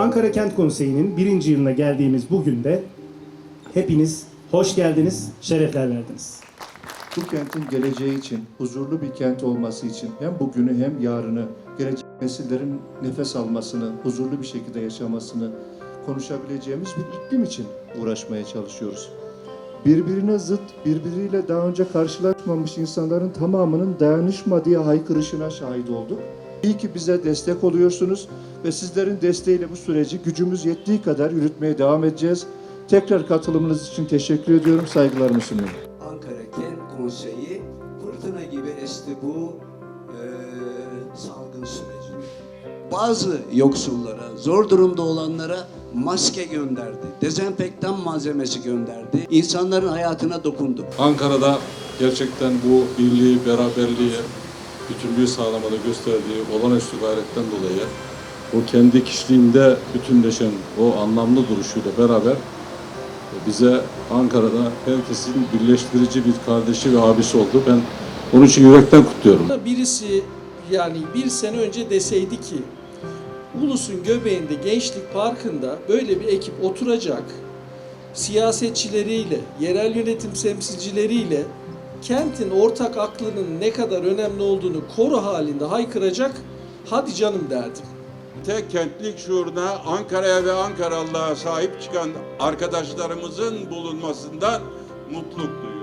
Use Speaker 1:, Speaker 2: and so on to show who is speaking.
Speaker 1: Ankara Kent Konseyi'nin birinci yılına geldiğimiz bugün de hepiniz hoş geldiniz, şerefler verdiniz.
Speaker 2: Bu kentin geleceği için, huzurlu bir kent olması için hem bugünü hem yarını, gelecek nesillerin nefes almasını, huzurlu bir şekilde yaşamasını konuşabileceğimiz bir iklim için uğraşmaya çalışıyoruz. Birbirine zıt, birbiriyle daha önce karşılaşmamış insanların tamamının dayanışma diye haykırışına şahit olduk. İyi ki bize destek oluyorsunuz ve sizlerin desteğiyle bu süreci gücümüz yettiği kadar yürütmeye devam edeceğiz. Tekrar katılımınız için teşekkür ediyorum, saygılarımı sunuyorum.
Speaker 3: Ankara Kent Konseyi fırtına gibi esti bu eee, salgın sürecinde. Bazı yoksullara, zor durumda olanlara maske gönderdi, dezenfektan malzemesi gönderdi, insanların hayatına dokundu.
Speaker 4: Ankara'da gerçekten bu birliği, beraberliği, bütünlüğü sağlamada gösterdiği olağanüstü gayretten dolayı o kendi kişiliğinde bütünleşen o anlamlı duruşuyla beraber bize Ankara'da herkesin birleştirici bir kardeşi ve abisi oldu. Ben onun için yürekten kutluyorum.
Speaker 5: Birisi yani bir sene önce deseydi ki Ulus'un göbeğinde Gençlik Parkı'nda böyle bir ekip oturacak siyasetçileriyle, yerel yönetim temsilcileriyle kentin ortak aklının ne kadar önemli olduğunu koru halinde haykıracak hadi canım derdim.
Speaker 6: Tek kentlik şuuruna Ankara'ya ve Ankaralılara sahip çıkan arkadaşlarımızın bulunmasından mutluluk duyuyorum.